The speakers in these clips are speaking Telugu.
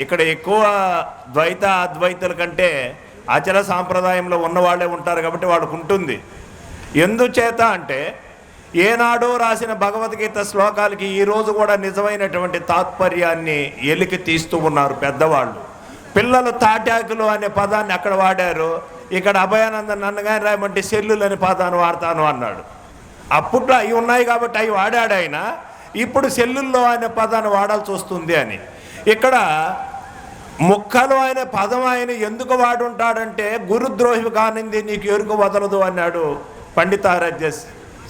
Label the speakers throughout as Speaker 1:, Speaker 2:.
Speaker 1: ఇక్కడ ఎక్కువ ద్వైత అద్వైతుల కంటే అచల సాంప్రదాయంలో ఉన్నవాళ్ళే ఉంటారు కాబట్టి వాడికి ఉంటుంది. ఎందుచేత అంటే ఏనాడో రాసిన భగవద్గీత శ్లోకాలకి ఈరోజు కూడా నిజమైనటువంటి తాత్పర్యాన్ని ఎలికి తీస్తూ ఉన్నారు పెద్దవాళ్ళు. పిల్లలు తాటాకులు అనే పదాన్ని అక్కడ వాడారు. ఇక్కడ అభయానంద నన్నగాని రాయమంటే సెల్లులు అనే పదాన్ని వాడతాను అన్నాడు. అప్పట్లో అవి ఉన్నాయి కాబట్టి అవి వాడాడు ఆయన. ఇప్పుడు సెల్లుల్లో అనే పదాన్ని వాడాల్సి వస్తుంది అని. ఇక్కడ ముక్కలు ఆయన పదం ఆయన ఎందుకు వాడుంటాడంటే గురుద్రోహి కానింది నీకు ఎరుకు వదలదు అన్నాడు పండితారాధ్య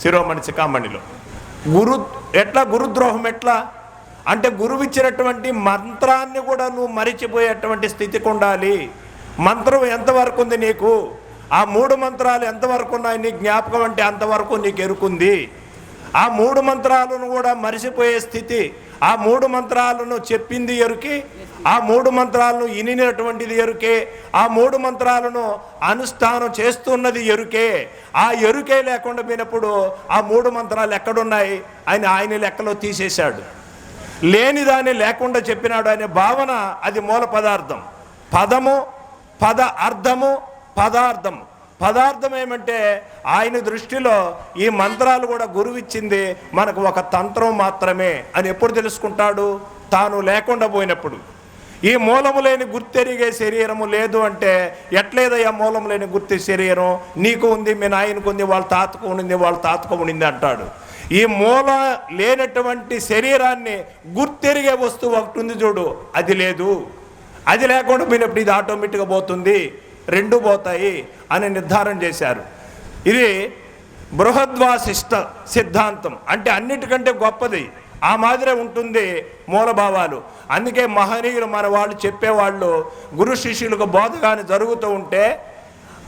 Speaker 1: శిరోమణి చికామణిలో గురు ఎట్లా గురుద్రోహం ఎట్లా? అంటే గురువు ఇచ్చినటువంటి మంత్రాన్ని కూడా నువ్వు మరిచిపోయేటువంటి స్థితికి ఉండాలి. మంత్రం ఎంతవరకు ఉంది నీకు? ఆ మూడు మంత్రాలు ఎంతవరకు ఉన్నాయి నీ జ్ఞాపకం అంటే అంతవరకు నీకు ఎరుకుంది. ఆ మూడు మంత్రాలను కూడా మరిసిపోయే స్థితి ఆ మూడు మంత్రాలను చెప్పింది ఎరుకే ఆ మూడు మంత్రాలను ఇనినటువంటిది ఎరుకే ఆ మూడు మంత్రాలను అనుష్ఠానం చేస్తున్నది ఎరుకే. ఆ ఎరుకే లేకుండా పోయినప్పుడు ఆ మూడు మంత్రాలు ఎక్కడున్నాయి ఆయన ఆయన లెక్కలో తీసేశాడు. లేనిదాన్ని లేకుండా చెప్పినాడు అనే భావన అది మూల పదార్థం. పదము పద అర్థము పదార్థం. పదార్థం ఏమంటే ఆయన దృష్టిలో ఈ మంత్రాలు కూడా గురువిచ్చింది మనకు ఒక తంత్రం మాత్రమే అని ఎప్పుడు తెలుసుకుంటాడు? తాను లేకుండా పోయినప్పుడు. ఈ మూలము లేని గుర్తెరిగే శరీరము లేదు అంటే ఎట్లేదయ్యా మూలం లేని గుర్తు శరీరం? నీకు ఉంది మీ నాయనకు ఉంది వాళ్ళ తాతకు ఉండింది వాళ్ళ తాతకు ఉండింది అంటాడు. ఈ మూల లేనటువంటి శరీరాన్ని గుర్తెరిగే వస్తువు ఒకటి ఉంది చూడు అది లేదు. అది లేకుండా పోయినప్పుడు ఇది ఆటోమేటిక్గా పోతుంది. రెండు పోతాయి అని నిర్ధారణ చేశారు. ఇది బృహద్వాసిష్ట సిద్ధాంతం. అంటే అన్నిటికంటే గొప్పది. ఆ మాదిరే ఉంటుంది మూలభావాలు. అందుకే మహనీయులు మన వాళ్ళు చెప్పేవాళ్ళు గురు శిష్యులకు బోధ కానీ జరుగుతూ ఉంటే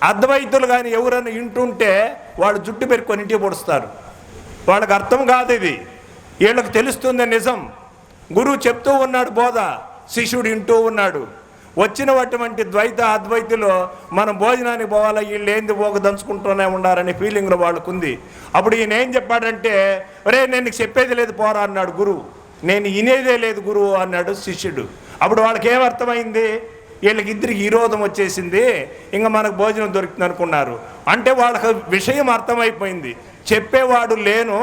Speaker 1: అద్వైతులు కానీ ఎవరైనా వింటుంటే వాళ్ళు జుట్టు పెరుకొని ఇంటికి పొడుస్తారు. వాళ్ళకి అర్థం కాదు ఇది. వీళ్ళకి తెలుస్తుంది నిజం. గురువు చెప్తూ ఉన్నాడు బోధ శిష్యుడు వింటూ ఉన్నాడు. వచ్చినటువంటి ద్వైత అద్వైతులు మనం భోజనానికి పోవాలా వీళ్ళు ఏంది పోక దంచుకుంటూనే ఉండారనే ఫీలింగ్లో వాళ్ళకు ఉంది అప్పుడు ఈయన ఏం చెప్పాడంటే ఒరే నేను చెప్పేది లేదు పోరా అన్నాడు గురువు నేను వినేదే లేదు గురువు అన్నాడు శిష్యుడు. అప్పుడు వాళ్ళకి ఏమర్థమైంది వీళ్ళకి ఇద్దరికి విరోధం వచ్చేసింది. ఇంకా మనకు భోజనం దొరుకుతుంది అనుకున్నారు. అంటే వాళ్ళకి విషయం అర్థమైపోయింది. చెప్పేవాడు లేను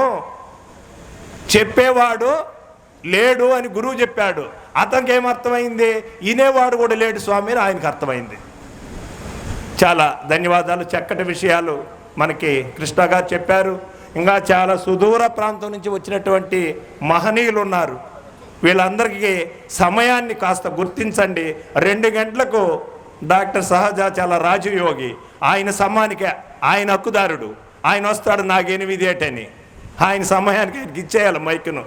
Speaker 1: చెప్పేవాడు లేడు అని గురువు చెప్పాడు. అతనికి ఏమర్థమైంది వినేవాడు కూడా లేడు స్వామి అని ఆయనకు అర్థమైంది. చాలా ధన్యవాదాలు. చక్కటి విషయాలు మనకి కృష్ణ గారు చెప్పారు. ఇంకా చాలా సుదూర ప్రాంతం నుంచి వచ్చినటువంటి మహనీయులు ఉన్నారు వీళ్ళందరికీ సమయాన్ని కాస్త గుర్తించండి. రెండు గంటలకు డాక్టర్ సహజాచాల రాజయోగి. ఆయన సమ్మానికి ఆయన హక్కుదారుడు. ఆయన వస్తాడు నాకు ఎనిమిది ఏటని. ఆయన సమయానికి ఆయనకి ఇచ్చేయాలి మైక్ను.